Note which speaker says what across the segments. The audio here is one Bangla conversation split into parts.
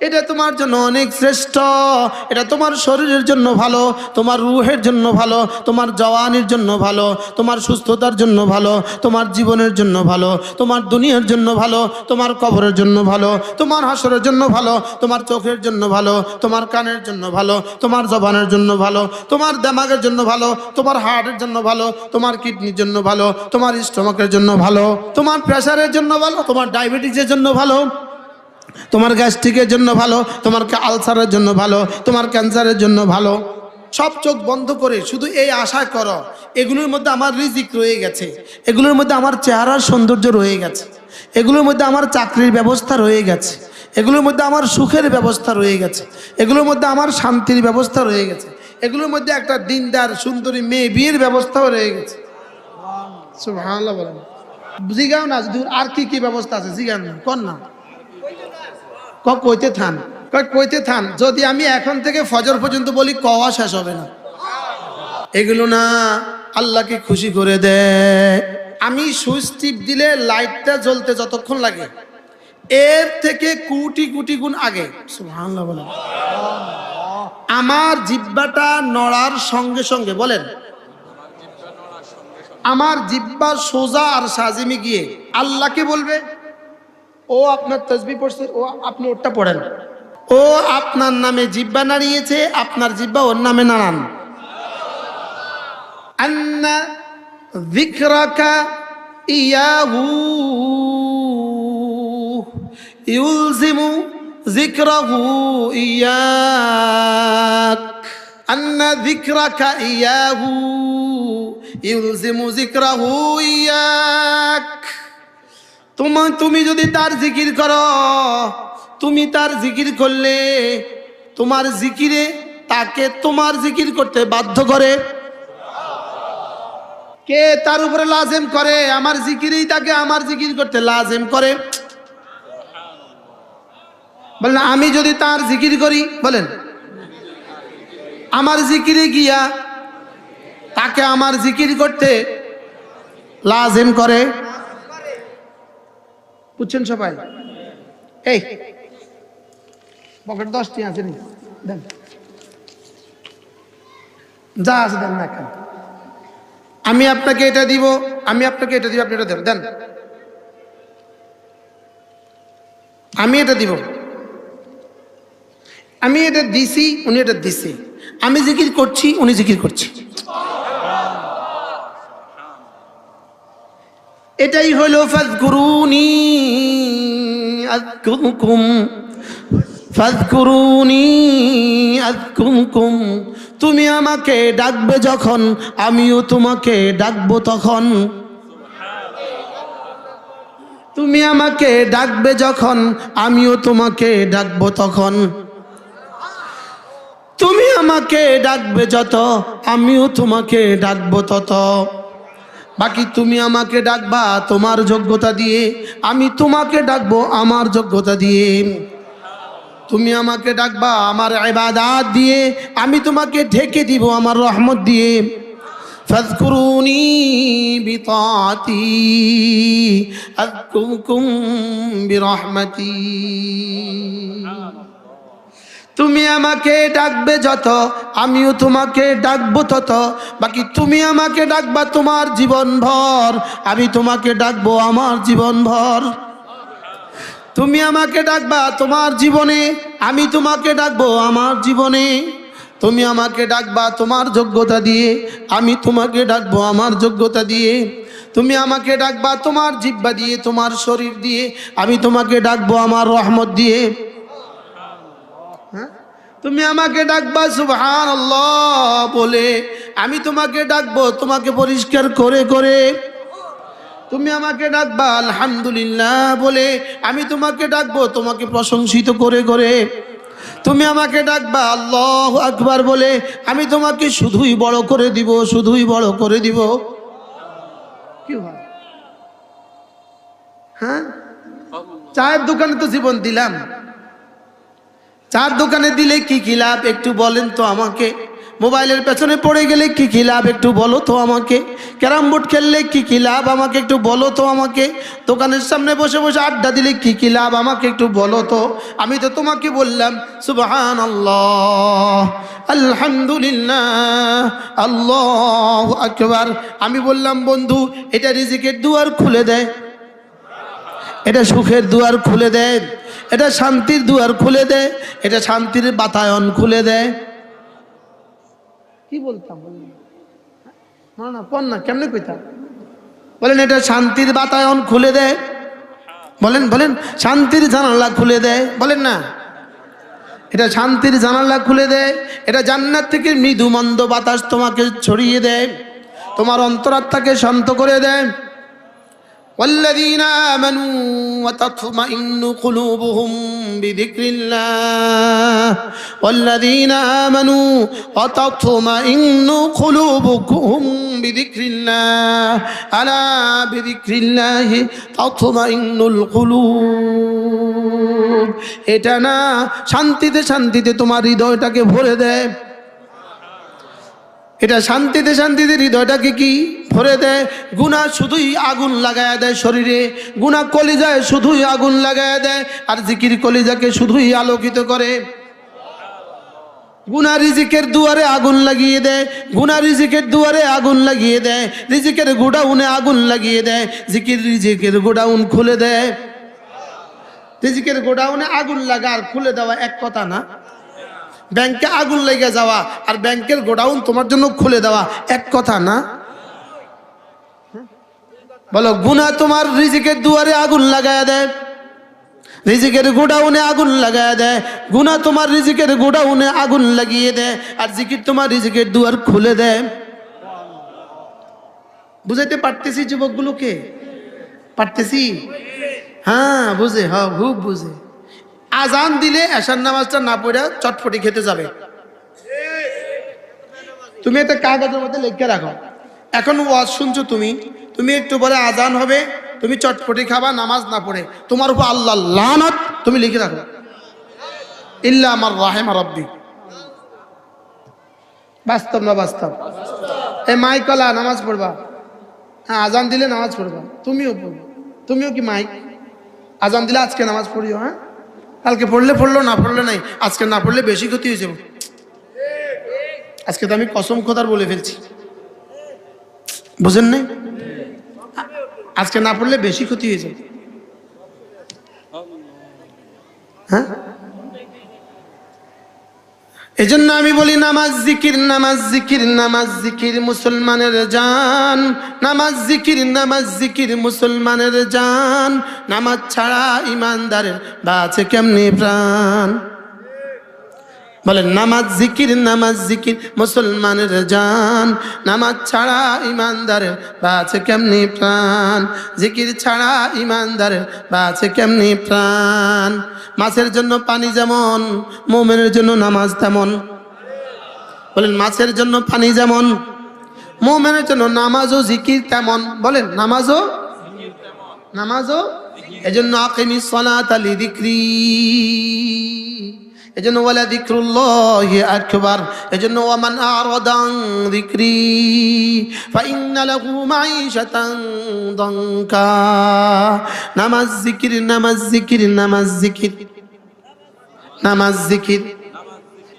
Speaker 1: এটা তোমার জন্য অনেক শ্রেষ্ঠ এটা তোমার শরীরের জন্য ভালো তোমার রুহের জন্য ভালো তোমার জওয়ানের জন্য ভালো তোমার সুস্থতার জন্য ভালো তোমার জীবনের জন্য ভালো তোমার দুনিয়ার জন্য ভালো তোমার কবরের জন্য ভালো তোমার হাসরের জন্য ভালো তোমার চোখের জন্য ভালো তোমার কানের জন্য ভালো তোমার জবানের জন্য ভালো তোমার দেমাগের জন্য ভালো তোমার হার্টের জন্য ভালো তোমার কিডনির জন্য ভালো তোমার স্টমাকের জন্য ভালো তোমার প্রেশারের জন্য ভালো তোমার ডায়াবেটিসের জন্য ভালো তোমার গ্যাস্ট্রিকের জন্য ভালো তোমার আলসারের জন্য ভালো, তোমার ক্যান্সারের জন্য ভালো। সব চোখ বন্ধ করে শুধু এই আশা করো, এগুলোর মধ্যে আমার রিজিক রয়ে গেছে, এগুলোর মধ্যে আমার চেহারার সৌন্দর্য রয়ে গেছে, এগুলোর মধ্যে আমার চাকরির ব্যবস্থা রয়ে গেছে, এগুলোর মধ্যে আমার সুখের ব্যবস্থা রয়ে গেছে, এগুলোর মধ্যে আমার শান্তির ব্যবস্থা রয়ে গেছে, এগুলোর মধ্যে একটা দিনদার, সুন্দরী মেয়ে বিয়ের ব্যবস্থাও রয়ে গেছে। জিগাও না আর কি কি ব্যবস্থা আছে? জিগান না, কর না। কইতে থান। কইতে থান, যদি আমি এখন থেকে ফজর পর্যন্ত বলি, কওয়া শেষ হবে না। এগুলো না আল্লাহকে খুশি করে দেয়। আমি সুইচ টিপ দিলে লাইটটা জ্বলতে যতক্ষণ লাগে। এর থেকে কোটি কোটি গুণ আগে। আমার জিব্বাটা নড়ার সঙ্গে সঙ্গে বলেন, আমার জিব্বা সোজা আর সাজিমি গিয়ে আল্লাহকে বলবে ও আপনার তসবি পড়ছে, ও আপনি ওরটা পড়েন। ও আপনার নামে জিব্বা নাড়িয়েছে, আপনার জিব্বা ওর নামে নাড়ান। আন্না ইউলজিমু যিকরাহু ইয়াক। তোমার তুমি যদি তার জিকির করো, তুমি তার জিকির করলে তোমার জিকিরে তাকে তোমার জিকির করতে বাধ্য করে। কে তার উপরে লাজেম করে? আমার জিকিরেই তাকে আমার জিকির করতে লাজেম করে। বলেন, আমি যদি তার জিকির করি, বলেন, আমার জিকিরে গিয়া তাকে আমার জিকির করতে লাজেম করে। বুঝছেন সবাই। এই, পকেট দশটি আছে নি? দেন। যা আছে দেন না কেন? আমি আপনাকে এটা দিব, আমি আপনাকে এটা দিব, আপনি এটা দেন দেন। আমি এটা দিব। আমি এটা দিছি, উনি এটা দিছি। আমি জিকির করছি, উনি জিকির করছে। এটাই হলো ফাজকুরুনি আযকুরকুম ফাজকুরুনি আযকুরকুম তুমি আমাকে ডাকবে যখন, আমিও তোমাকে ডাকবো তখন। তুমি আমাকে ডাকবে যখন, আমিও তোমাকে ডাকবো তখন। তুমি আমাকে ডাকবে যত, আমিও তোমাকে ডাকবো তত। বাকি তুমি আমাকে ডাকবা তোমার যোগ্যতা দিয়ে, আমি তোমাকে ডাকবো আমার যোগ্যতা দিয়ে। তুমি আমাকে ডাকবা আমার ইবাদাত দিয়ে, আমি তোমাকে ঢেকে দিব আমার রহমত দিয়ে। ফাজকুরুনি বিতাতি, আযকুরকুম বিরহমতি। তুমি আমাকে ডাকবে যত, আমিও তোমাকে ডাকবো তত। বাকি তুমি আমাকে ডাকবা তোমার জীবন ভর আমি তোমাকে ডাকবো আমার জীবন ভর তুমি আমাকে ডাকবা তোমার জীবনে, আমি তোমাকে ডাকবো আমার জীবনে। তুমি আমাকে ডাকবা তোমার যোগ্যতা দিয়ে, আমি তোমাকে ডাকবো আমার যোগ্যতা দিয়ে। তুমি আমাকে ডাকবা তোমার জিব্বা দিয়ে, তোমার শরীর দিয়ে, আমি তোমাকে ডাকবো আমার রহমত দিয়ে? তুমি আমাকে ডাকবা সুবহান বলে। আমি তোমাকে ডাকবো, তোমাকে পরিষ্কার করে করে। তুমি আমাকে ডাকবা, আলহামদুলিল্লাহ বলে। আমি তোমাকে ডাকবো, তোমাকে প্রশংসিত করে করে। তুমি আমাকে ডাকবা, আল্লাহ আকবার বলে। আমি তোমাকে শুধুই বড় করে দিব, শুধুই বড় করে দিব। কি হয়? হ্যাঁ? চায়ের দোকানে তো জীবন দিলাম। চার দোকানে দিলে কি কি লাভ? একটু বলেন তো আমাকে। মোবাইলের পেছনে পড়ে গেলে কি কি লাভ? একটু বলো তো আমাকে। ক্যারাম বোর্ড খেললে কি কি লাভ? আমাকে একটু বলো তো আমাকে। দোকানের সামনে বসে বসে আড্ডা দিলে কি কি লাভ? আমাকে একটু বলো তো। আমি তো তোমাকে বললাম সুবহান আল্লাহ আলহামদুলিল্লাহ, আল্লাহ আকবার। আমি বললাম, বন্ধু, এটা রিজিকের দুয়ার খুলে দেয়। এটা সুখের দুয়ার খুলে দেয় এটা শান্তির দুয়ার খুলে দেয় এটা শান্তির বাতায়ন খুলে দেয় কি বলতাম? না পন না কেমনে কইতাম? বলেন এটা শান্তির বাতায়ন খুলে দেয় বলেন বলেন শান্তির জানালা খুলে দেয় বলেন না। এটা শান্তির জানালা খুলে দেয় এটা জান্নাত থেকে মৃদু মন্দ বাতাস তোমাকে ছড়িয়ে দেয় তোমার অন্তরাত্মাকে শান্ত করে দেয় والذين آمنوا وتطمئن قلوبهم بذكر الله والذين آمنوا وتطمئن قلوبهم بذكر الله ألا بذكر الله تطمئن القلوب এটা না শান্তিতে শান্তিতে তোমার হৃদয়টাকে ভরে দেয় এটা শান্তিতে শান্তিতে হৃদয়টাকে কি ভরে দেয়? গুণা শুধুই আগুন লাগায় দেয় শরীরে। গুণা কলিজায় শুধুই আগুন লাগায় দেয় আর জিকির কলিজাকে শুধুই আলোকিত করে। গুনা রিজিকের দুয়ারে আগুন লাগিয়ে দেয়। গুনা রিজিকের দুয়ারে আগুন লাগিয়ে দেয়। রিজিকের গোডাউনে আগুন লাগিয়ে দেয়। জিকির রিজিকের গোডাউন খুলে দেয়। রিজিকের গোডাউনে আগুন লাগা আর খুলে দেওয়া এক কথা না। ব্যাংকে আগুন লেগে যাওয়া আর ব্যাংকের গোডাউন তোমার জন্য খুলে দেওয়া, এক কথা না? বলো গুনা তোমার রিজিকের দুয়ারে আগুন লাগায় দেয়, রিজিকের গোডাউনে আগুন লাগায় দেয় গুনা তোমার রিজিকের গোডাউনে আগুন লাগিয়ে দেয় আর জিকির তোমার রিজিকের দুয়ার খুলে দেয়। বুঝাইতে পারতেছি যুবকগুলোকে? পারতেছি? হ্যাঁ বুঝে হ্যাঁ খুব বুঝে। আজান দিলে এশার নামাজটা না পড়ে চটফটি খেতে যাবে। তুমি একটা কাগজের মধ্যে লিখে রাখো। এখন ওয়াজ শুনছো তুমি তুমি একটু পরে আজান হবে, তুমি চটপটি খাবা, নামাজ না পড়ে। তোমার উপর আল্লাহ লানত, তুমি লিখে রাখো। ইল্লা আমার রাহেম রব্বি। বাস্তব না বাস্তব? এ মাইকলা নামাজ পড়বা। হ্যাঁ আজান দিলে নামাজ পড়বা। তুমিও পড়ব। তুমিও কি মাইক? আজান দিলে আজকে নামাজ পড়িও হ্যাঁ? কালকে পড়লে পড়ল, না পড়লে নাই। আজকে না পড়লে বেশি ক্ষতি হয়েছে আজকে তো আমি কসম খোদার বলে ফেলছি। বুঝেন নাই? আজকে না পড়লে বেশি ক্ষতি হয়েছে হ্যাঁ? এজন্য আমি বলি, নামাজ জিকির নামাজ জিকির নামাজ জিকির মুসলমানের জান। নামাজ জিকির নামাজ জিকির মুসলমানের জান। নামাজ ছাড়া ইমানদারের বাছে কেমনি প্রাণ? বলেন, নামাজ জিকির নামাজ জিকির, মুসলমানের জান। নামাজ ছাড়া ইমানদারের বাঁচে কেমনি প্রাণ? জিকির ছাড়া ইমানদারের বাঁচে কেমনি প্রাণ? মাছের জন্য পানি যেমন, মোমেনের জন্য নামাজ তেমন। বলেন, মাছের জন্য পানি যেমন, মোমেনের জন্য নামাজও জিকির তেমন। বলেন নামাজও নামাজও এজন্য আকিমি সলাত আলি দিক্রি এজন্য ওয়ালা যিকরুল্লাহ আকবার, এজন্য ওয়ামান আরাদান যিকরি ফাইন্না লাহু মাঈশাতান দঙ্কা। নামাজ জিকির নামাজ জিকির নামাজ জিকির নামাজ জিকির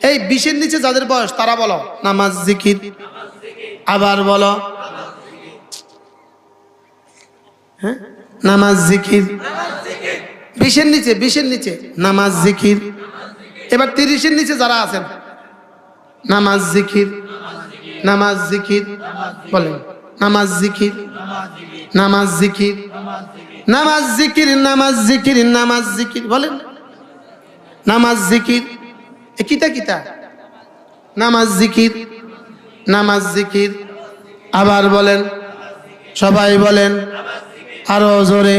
Speaker 1: এই বিশের নিচে যাদের বয়স, তারা বলো, নামাজ জিকির আবার বলো হ্যাঁ? নামাজ জিকির বিশের নিচে বিশের নিচে, নামাজ জিকির এবার তিরিশের নিচে যারা আছেন নামাজ জিকির নামাজ জিকির বলেন নামাজ জিকির নামাজ জিকির নামাজ জিকির নামাজ জিকির নামাজ জিকির বলেন নামাজ জিকির কিতা কিতা নামাজ জিকির নামাজ জিকির আবার বলেন সবাই বলেন আরও জোরে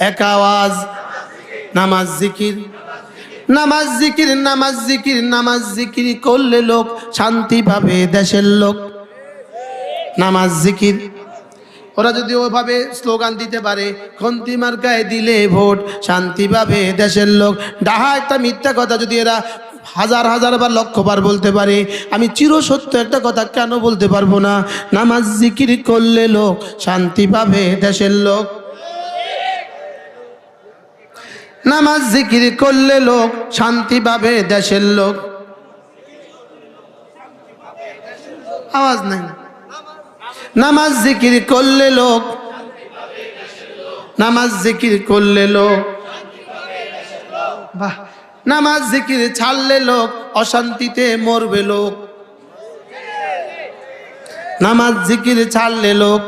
Speaker 1: এক আওয়াজ নামাজ জিকির নামাজ জিকির নামাজ জিকির নামাজ জিকির করলে লোক শান্তি পাবে দেশের লোক। নামাজ জিকির। ওরা যদি ওইভাবে স্লোগান দিতে পারে, খন্তি মার্কায় দিলে ভোট শান্তি পাবে দেশের লোক। ডাহা একটা মিথ্যা কথা যদি এরা হাজার হাজার বার, লক্ষ বার বলতে পারে, আমি চিরসত্য একটা কথা কেন বলতে পারব না? নামাজ জিকির করলে লোক শান্তি পাবে দেশের লোক। নামাজ জিকির করলে লোক শান্তি পাবে, দেশের লোক। আওয়াজ নাই নামাজ জিকির করলে লোক নামাজ জিকির করলে লোক। নামাজ জিকির ছাড়লে লোক অশান্তিতে মরবে লোক। নামাজ জিকির ছাড়লে লোক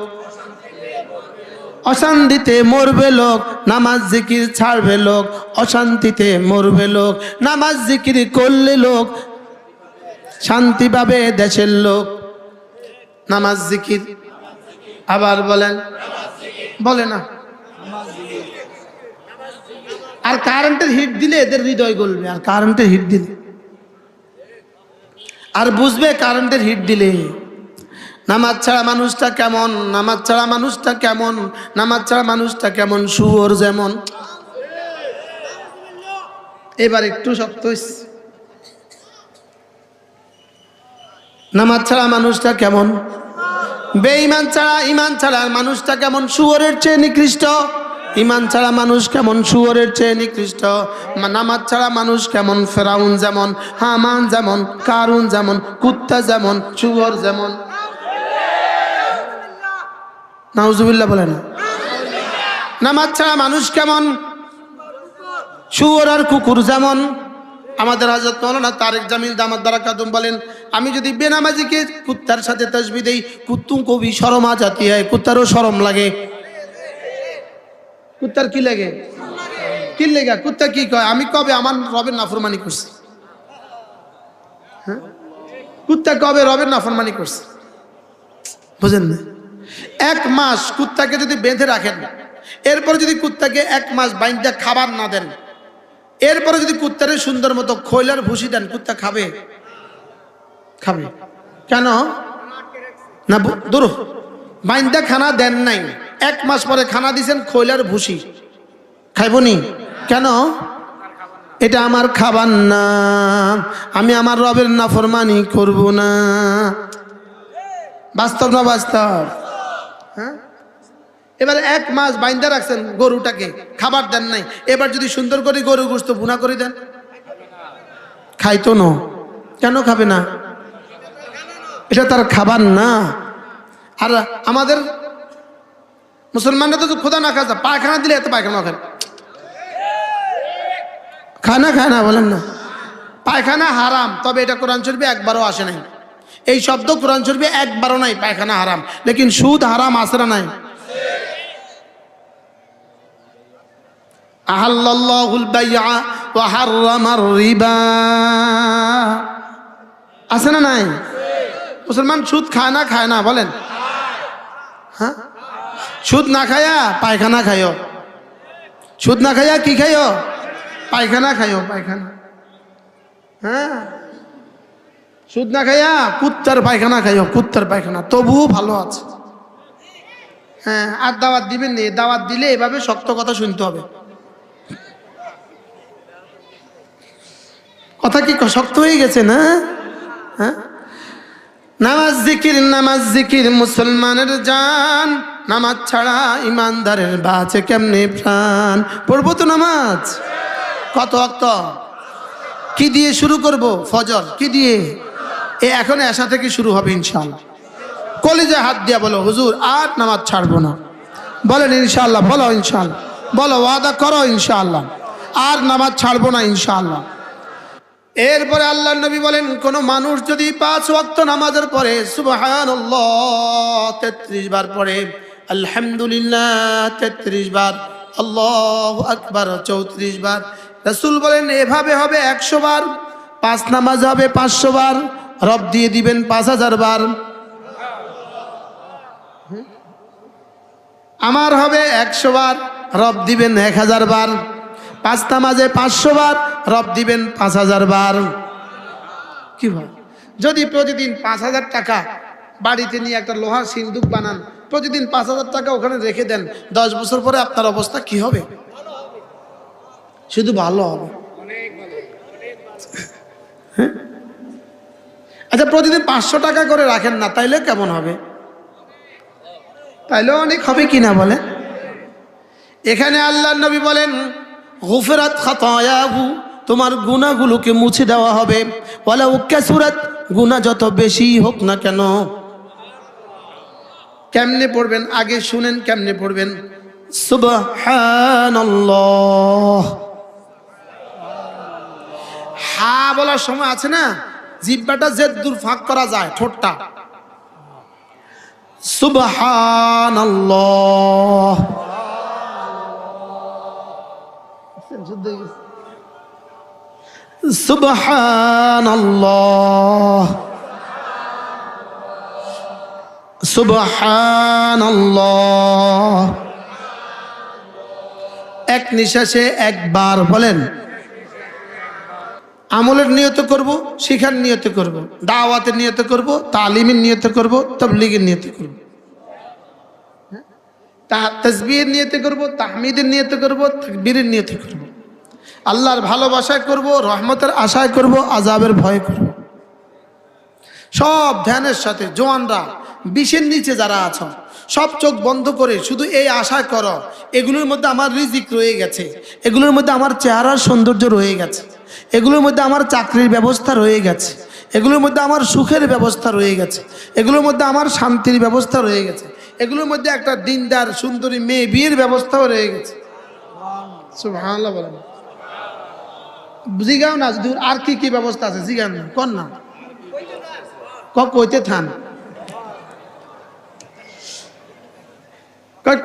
Speaker 1: অশান্তিতে মরবে লোক, নামাজ জিকির ছাড়বে লোক, অশান্তিতে মরবে লোক, নামাজ জিকির করলে লোক, শান্তি পাবে দেশের লোক। নামাজ জিকির। আবার বলেন। বলে না। আর কারেন্টের হিট দিলে এদের হৃদয় গলবে, আর কারেন্টের হিট দিলে। আর বুঝবে কারেন্টের হিট দিলে। নামাজ ছাড়া মানুষটা কেমন? নামাজ ছাড়া মানুষটা কেমন? নামাজ ছাড়া মানুষটা কেমন? শুয়োর যেমন। এবার একটু শক্ত। নামাজ ছাড়া মানুষটা কেমন? বেঈমান ছাড়া ইমান ছাড়া মানুষটা কেমন? শুয়োরের চেয়ে নিকৃষ্ট। ইমান ছাড়া মানুষ কেমন? শুয়োরের চেয়ে নিকৃষ্ট। নামাজ ছাড়া মানুষ কেমন? ফেরাউন যেমন, হামান যেমন, কারুন যেমন, কুত্তা যেমন, শুয়োর যেমন। নাউজুবিল্লাহ বলে না নামাজ ছাড়া মানুষ কেমন? শুয়োর আর কুকুর যেমন। আমাদের হাজরত মৌলানা তারেক জামিল দামাত দ্বারা কাদুম বলেন, আমি যদি বেনামাজিকে কুত্তার সাথে তসবি দেই কুত্তু কবি শরমা জাতি হয়, কুত্তারও শরম লাগে। কুত্তার কি লাগে? কি লেগা? কুত্তা কি কয়? আমি কবে আমার রবের নাফরমানি করছি? হ্যাঁ? কুত্তা কবে রবের নাফরমানি করছে? বুঝেন না? এক মাস কুত্তাকে যদি বেঁধে রাখেন, এরপরে যদি কুত্তাকে এক মাস বাইন্দা খাবার না দেন, এরপরে যদি কুত্তারে সুন্দর মতো খৈলার ভুসি দেন, কুত্তা খাবে? খাবে। কেন? না দূর। বাইন্দা খানা দেন নাই। এক মাস পরে খানা দিছেন খৈলার ভুসি। খাইবনি কেন? এটা আমার খাবার না। আমি আমার রবের নাফরমানি করব না। বাস্তব না বাস্তব? হ্যাঁ? এবার এক মাস বাইন্দা রাখছেন গরুটাকে, খাবার দেন নাই। এবার যদি সুন্দর করে গরু গোস্ত বুনা করে দেন। খাইতো না। কেন খাবে না? এটা তার খাবার না। আর আমাদের মুসলমানরা তো খোদা না খায়, পায়খানা দিলে এত পায়খানা খায়। খায় না খায় না, বলেন না। পায়খানা হারাম, তবে এটা কোরআন শরীফে একবারও আসে নাই। এই শব্দ কোরআন শরীফে একবারও নাই, পায়খানা হারাম। লেকিন সুদ হারাম আসে না নাই আছে না নাই? মুসলমান সুদ খায় না খায় না, বলেন। হ্যাঁ? সুদ না খায়া পায়খানা খায়ও সুদ না খায়া কি খাইও পায়খানা খাইও পায়খানা। হ্যাঁ? সুদ না খাইয়া কুত্তার পায়খানা খাইও, কুত্তার পায়খানা। তবুও ভালো আছে। হ্যাঁ আর দাওয়াত দিবেন নি? দাওয়াত দিলে এভাবে শক্ত কথা শুনতে হবে। কথা কি শক্ত হয়ে গেছে না? হ্যাঁ? নামাজ জিকির নামাজ জিকির, মুসলমানের জান। নামাজ ছাড়া ইমানদারের বাঁচে কেমনে প্রাণ? পড়ব তো নামাজ। কত অক্ত? কি দিয়ে শুরু করব? ফজর, কি দিয়ে? এ এখন এসা থেকে শুরু হবে ইনশাল্লাহ কলেজে হাত দিয়া বলো, হুজুর, আর নামাজ ছাড়বো না। বলেন ইনশাল্লাহ বলো ইনশাল্লাহ বলো, ওয়াদা করো ইনশাল্লাহ আর নামাজ ছাড়বো না ইনশাল্লাহ এরপরে আল্লাহ নবী বলেন, কোন মানুষ যদি পাঁচ ওয়াক্ত নামাজের পরে সুবহান তেত্রিশ বার পরে আলহামদুলিল্লাহ তেত্রিশ বার, আল্লাহ আকবার চৌত্রিশ বার, রসুল বলেন, এভাবে হবে একশো বার, পাঁচ নামাজ হবে পাঁচশো বার রব দিয়ে দিবেন পাঁচ হাজার বার। আমার হবে একশো বার রব দিবেন এক হাজার বার। পাঁচটা মাঝে পাঁচশো বার রব দিবেন পাঁচ হাজার বার। কি ভাই যদি প্রতিদিন পাঁচ হাজার টাকা বাড়িতে নিয়ে একটা লোহার সিন্দুক বানান প্রতিদিন পাঁচ হাজার টাকা ওখানে রেখে দেন দশ বছর পরে আপনার অবস্থা কি হবে? শুধু ভালো হবে। হ্যাঁ? আচ্ছা প্রতিদিন পাঁচশো টাকা করে রাখেন না, তাইলে কেমন হবে? তাইলে অনেক হবে কি না বলে এখানে আল্লাহ নবী বলেন, গুফরাত খাতায়াহু, তোমার গুনাহগুলোকে মুছে দেওয়া হবে। বলে উক্কাসুরাত গুনাহ যত বেশি হোক না কেন। কেমনে পড়বেন? আগে শুনেন কেমনে পড়বেন? হা বলার সময় আছে না? জিব্বাটা যে দূর ফাঁক করা যায় ঠোঁটটা। এক নিঃশ্বাসে একবার বলেন আমলের নিয়ত করব, শিখার নিয়ত করব, দাওয়াতের নিয়ত করব, তালিমের নিয়ত করব, তবলিগের নিয়ত করব। তসবির নিয়তে করব, তাহমিদের নিয়ত করব, তকবীরের নিয়ত করব। আল্লাহর ভালোবাসায় করব, রহমতের আশায় করব আজাবের ভয় করব। সব ধ্যানের সাথে জোয়ানরা, বিষের নিচে যারা আছো, সব চোখ বন্ধ করে শুধু এই আশা করো, এগুলোর মধ্যে আমার রিজিক রয়ে গেছে, এগুলোর মধ্যে আমার চেহারার সৌন্দর্য রয়ে গেছে। এগুলোর মধ্যে আমার চাকরির ব্যবস্থা রয়ে গেছে। এগুলোর মধ্যে আমার সুখের ব্যবস্থা রয়ে গেছে। এগুলোর মধ্যে আমার শান্তির ব্যবস্থা রয়ে গেছে। এগুলোর মধ্যে একটা দিনদার, সুন্দরী মেয়ে বিয়ের ব্যবস্থাও রয়ে গেছে। জিগাও না, যদি আর কি কি ব্যবস্থা আছে, জিগান না কর না। কইতে থান।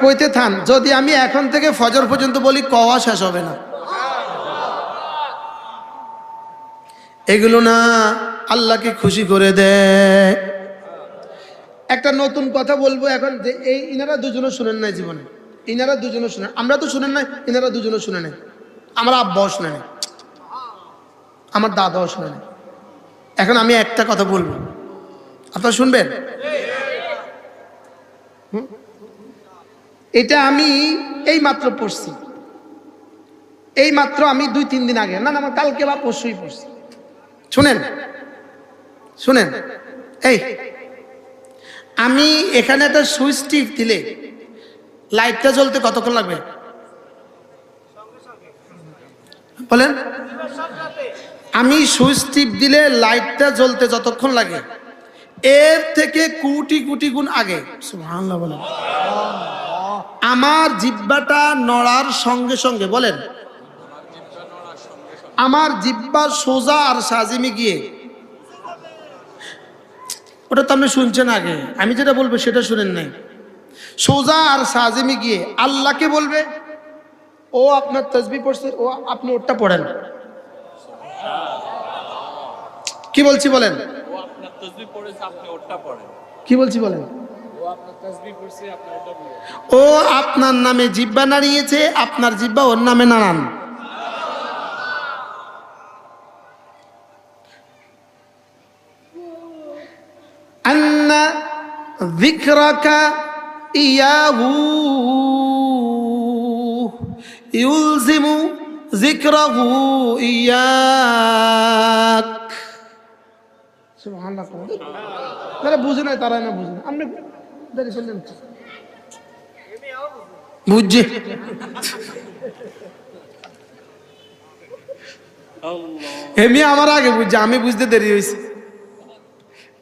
Speaker 1: কইতে থান, যদি আমি এখন থেকে ফজর পর্যন্ত বলি, কওয়া শেষ হবে না। এগুলো না আল্লাহকে খুশি করে দেয়। একটা নতুন কথা বলব এখন যে এই ইনারা দুজনও শুনেন নাই জীবনে। ইনারা দুজনও শুনেন। আমরা তো শুনেন নাই, ইনারা দুজনও শুনে নেই। আমার আব্বাও শুনে নেই। আমার দাদাও শুনে নেই। এখন আমি একটা কথা বলব। আপনারা শুনবেন? এটা আমি এই মাত্র পড়ছি। এই মাত্র আমি দুই তিন দিন আগে। না না, আমার কালকে বা পরশুই পড়ছি। শুনেন। শুনেন। এই, আমি এখানে একটা সুইচ টিপ দিলে লাইটটা জ্বলতে কতক্ষণ লাগবে? বলেন। আমি সুইচ টিপ দিলে লাইটটা জ্বলতে যতক্ষণ লাগে, এর থেকে কোটি কোটি গুণ আগে। আমার জিব্বাটা নড়ার সঙ্গে সঙ্গে, বলেন। আমার জিব্বা সোজা আর সাজিমে গিয়ে। ওটা তো আপনি শুনছেন আগে। আমি যেটা বলব সেটা শুনেন নাই। সোজা আর সাজিমে গিয়ে আল্লাহকে বলবে ও আপনার তসবি পড়ছে ও আপনি ওটা পড়েন। কি বলছি বলেন? কি বলছি বলেন?
Speaker 2: ও আপনার
Speaker 1: নামে জিব্বা নাড়িয়েছে আপনার জিব্বা ওর নামে নাড়ান। ذكرك إياه يلزم ذكره إياك সুবহানাল্লাহ তারা বুঝে নাই তারা না বুঝে না আপনি দাঁড়িয়ে শুনলেন বুঝছে এমনি আমার আগে বুঝছে আমি বুঝতে দেরি হয়েছে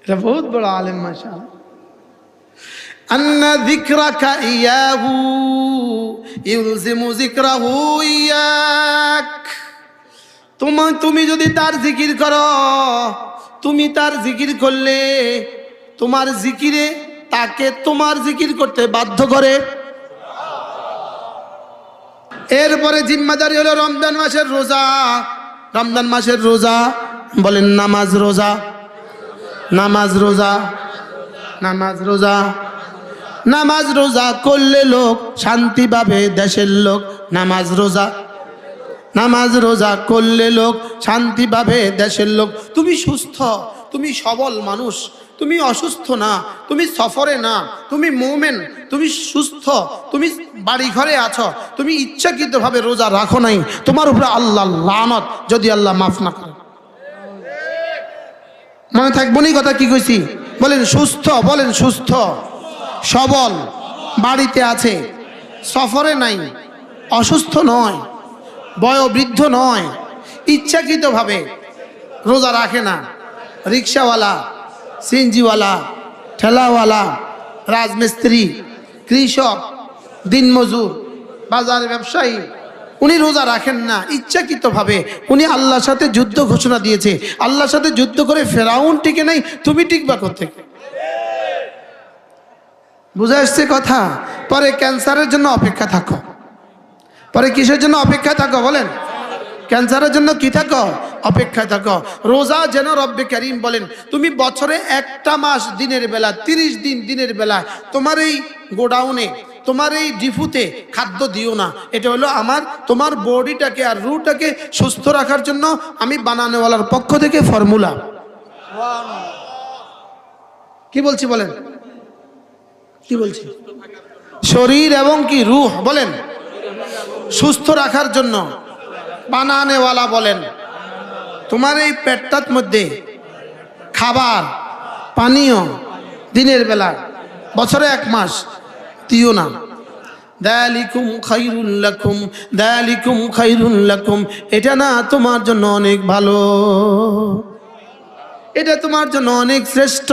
Speaker 1: এটা বহুত বড় আলেম মাসা আন্না যিকরাকা ইয়াহু, ইউলজিমু যিকরাহু ইয়াক। তোমার তুমি যদি তার জিকির করো, তুমি তার জিকির করলে তোমার জিকিরে তাকে তোমার জিকির করতে বাধ্য করে। এরপরে জিম্মাদারি হলো রমজান মাসের রোজা। রমজান মাসের রোজা, বলেন নামাজ রোজা। নামাজ রোজা নামাজ রোজা। নামাজ রোজা করলে লোক শান্তি পাবে দেশের লোক। নামাজ রোজা নামাজ রোজা করলে লোক শান্তি পাবে দেশের লোক। তুমি সুস্থ, তুমি সবল মানুষ, তুমি অসুস্থ না, তুমি সফরে না, তুমি মোমেন, তুমি সুস্থ, তুমি বাড়ি ঘরে আছো, তুমি ইচ্ছাকৃতভাবে রোজা রাখো নাই, তোমার উপরে আল্লাহ লানত যদি আল্লাহ মাফ না করে। মনে থাকব নি কথা কি কইছি? বলেন সুস্থ বলেন সুস্থ। সবল, বাড়িতে আছে, সফরে নাই, অসুস্থ নয়, বয়োবৃদ্ধ নয়, ইচ্ছাকৃতভাবে রোজা রাখে না, রিক্সাওয়ালা, সিএনজিওয়ালা, ঠেলাওয়ালা, রাজমিস্ত্রি, কৃষক, দিনমজুর, বাজার ব্যবসায়ী, উনি রোজা রাখেন না, ইচ্ছাকৃতভাবে। উনি আল্লাহর সাথে যুদ্ধ ঘোষণা দিয়েছে। আল্লাহর সাথে যুদ্ধ করে ফেরাউন টিকে নাই, তুমি টিকবা কোথেকে বুঝে আসছে কথা? পরে ক্যান্সারের জন্য অপেক্ষা থাকো। পরে কিসের জন্য অপেক্ষা থাকো বলেন? ক্যান্সারের জন্য কি থাকো? অপেক্ষায় থাকো। রোজা যেন রব্বে করিম বলেন, তুমি বছরে একটা মাস দিনের বেলা, তিরিশ দিন দিনের বেলা তোমার এই গোডাউনে, তোমার এই ডিফুতে খাদ্য দিও না। এটা হলো আমার, তোমার বডিটাকে আর রুটাকে সুস্থ রাখার জন্য আমি বানানোওয়ালার পক্ষ থেকে ফর্মুলা কি বলছি বলেন? কি বলছি? শরীর এবং কি রুহ বলেন? সুস্থ রাখার জন্য। বানানেওয়ালা বলেন। তোমার এই পেটটার মধ্যে খাবার, পানীয় দিনের বেলা, বছরে এক মাস দিও না। দালিকুম খাইরুল্লাকুম দালিকুম খাইরুল্লাকুম এটা না তোমার জন্য অনেক ভালো। এটা তোমার জন্য অনেক শ্রেষ্ঠ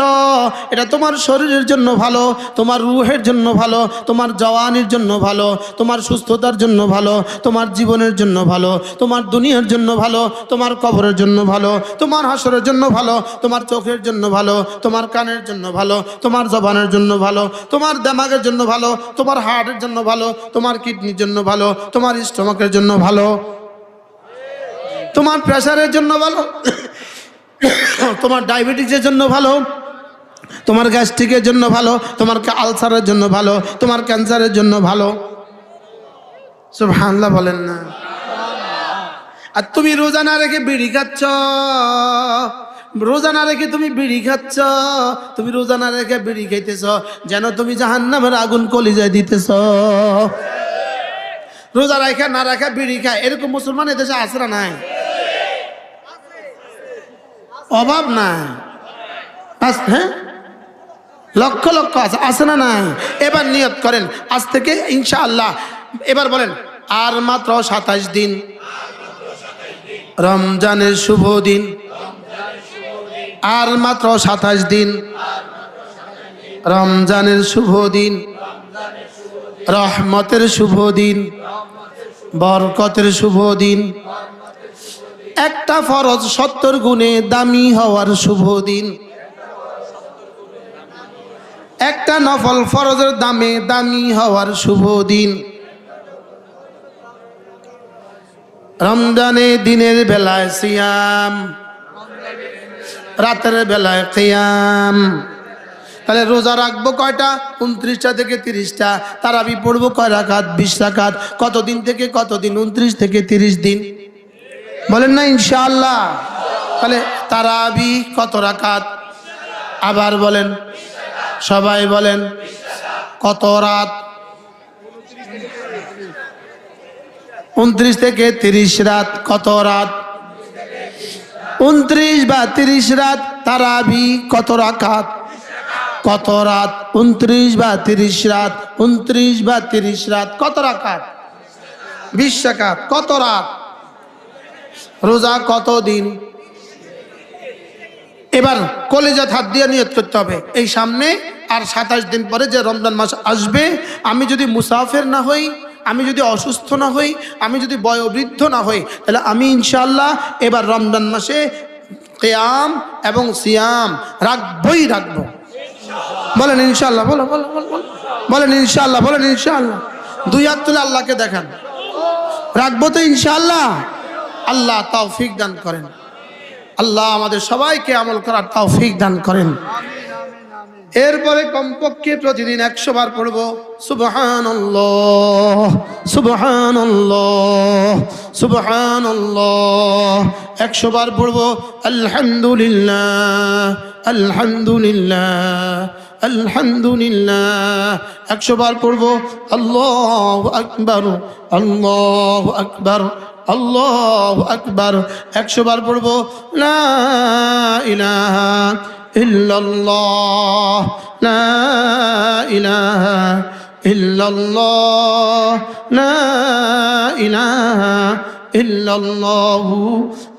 Speaker 1: এটা তোমার শরীরের জন্য ভালো তোমার রুহের জন্য ভালো তোমার জওয়ানের জন্য ভালো তোমার সুস্থতার জন্য ভালো তোমার জীবনের জন্য ভালো তোমার দুনিয়ার জন্য ভালো তোমার কবরের জন্য ভালো তোমার হাসরের জন্য ভালো তোমার চোখের জন্য ভালো তোমার কানের জন্য ভালো তোমার জবানের জন্য ভালো তোমার দেমাগের জন্য ভালো তোমার হার্টের জন্য ভালো তোমার কিডনির জন্য ভালো তোমার স্টমাকের জন্য ভালো তোমার প্রেশারের জন্য ভালো তোমার ডায়াবেটিসের জন্য ভালো, তোমার গ্যাস্ট্রিকের জন্য ভালো, তোমার আলসারের জন্য ভালো, তোমার ক্যান্সারের জন্য ভালো। সব হানলা বলেন না। আর তুমি রোজা না রেখে বিড়ি খাচ্ছ? রোজা না রেখে তুমি বিড়ি খাচ্ছ? তুমি রোজা না রেখে বিড়ি খাইতেছ? যেন তুমি জাহান্নামের আগুন কলিজায় দিতেছ। রোজা রাখা না রাখা বিড়ি খায়। এরকম মুসলমান এদেশে আসরা নাই? অভাব নাই। হ্যাঁ? লক্ষ লক্ষ আছে আছে না নাই? এবার নিয়ত করেন, আজ থেকে ইনশাআল্লাহ, এবার বলেন, আর মাত্র সাতাশ দিন। রমজানের শুভ দিন। আর মাত্র সাতাশ দিন। রমজানের শুভ দিন। রহমতের শুভ দিন। বরকতের শুভ দিন। একটা ফরজ সত্তর গুণে দামি হওয়ার শুভ দিন। একটা নফল ফরজের দামে দামি হওয়ার শুভ দিন। রমজানে দিনের বেলায় সিয়াম, রাতের বেলায় কিয়াম তাহলে রোজা রাখব কয়টা? উনত্রিশটা থেকে তিরিশটা। তারাবি পড়ব কয় রাখাত বিশ রাখাত কতদিন থেকে কতদিন? উনত্রিশ থেকে তিরিশ দিন। বলেন না, ইনশাআল্লাহ। তাহলে তারাবি কত রাকাত? আবার বলেন, সবাই বলেন, কত রাত? উনত্রিশ থেকে তিরিশ রাত, কত রাত? উনত্রিশ বা তিরিশ রাত, তারাবি কত রাকাত? কত রাত? উনত্রিশ বা তিরিশ রাত, উনত্রিশ বা তিরিশ রাত, কত রাকাত? বিশ রাকাত, কত রাত? রোজা কত দিন এবার কলেজা হাত দিয়ে নিয়ত করতে হবে। এই সামনে আর সাতাশ দিন পরে যে রমজান মাস আসবে, আমি যদি মুসাফের না হই, আমি যদি অসুস্থ না হই, আমি যদি বয়োবৃদ্ধ না হই, তাহলে আমি ইনশাল্লাহ এবার রমজান মাসে কেয়াম এবং সিয়াম রাখবই রাখব। বলেন ইনশাল্লাহ বলো বলো বলো বলো। বলেন ইনশাল্লাহ বলেন ইনশাল্লাহ দুই হাত তুলে আল্লাহকে দেখান। রাখব তো ইনশাল্লাহ আল্লাহ তৌফিক দান করেন। আল্লাহ আমাদের সবাইকে আমল করার তৌফিক দান করেন। এরপরে কমপক্ষে প্রতিদিন একশো বার পড়ব সুবহান সুবহান সুবহান একশো বার পড়ব, আলহামদুলিল্লাহ আলহামদুলিল্লাহ আলহামদুলিল্লাহ। একশো বার পড়ব, আল্লাহ আকবর আল্লাহ আকবর। আল্লাহ আকবার। একশো বার পড়ব, লা ইলাহা ইল্লাল্লাহ, লা ইলাহা ইল্লাল্লাহ, লা ইলাহা ইল্লাল্লাহ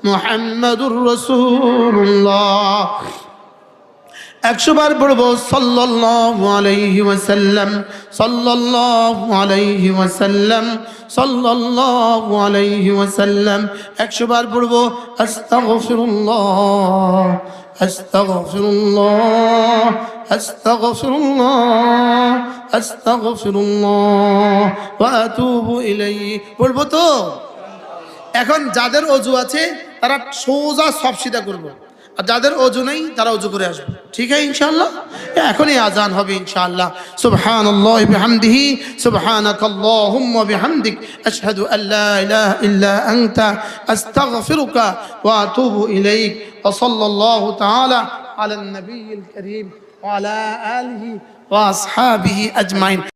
Speaker 1: মুহাম্মাদুর রাসূলুল্লাহ। একশো বার পড়ব, সাল্লাল্লাহু আলাইহি ওয়াসাল্লাম, সাল্লাল্লাহু আলাইহি পড়ব পড়ব তো? এখন যাদের অজু আছে, তারা সোজা সব সিধা করব। আর যাদের অজু নেই, তারা অজু করে আসবে। ঠিক আছে, ইনশাআল্লাহ? এখনই আজান হবে, ইনশাআল্লাহ। সুবহানাল্লাহ বিহামদিহি, সুবহানাকাল্লাহুম্মা বিহামদিক, আশহাদু আল্লা ইলাহা ইল্লা আনতা, আস্তাগফিরুকা ওয়া আতুবু ইলাইক, ওয়া সাল্লাল্লাহু তাআলা আলা নবিয়িল কারীম, ওয়া আলা আলিহি ওয়া আসহাবিহি আজমাইন।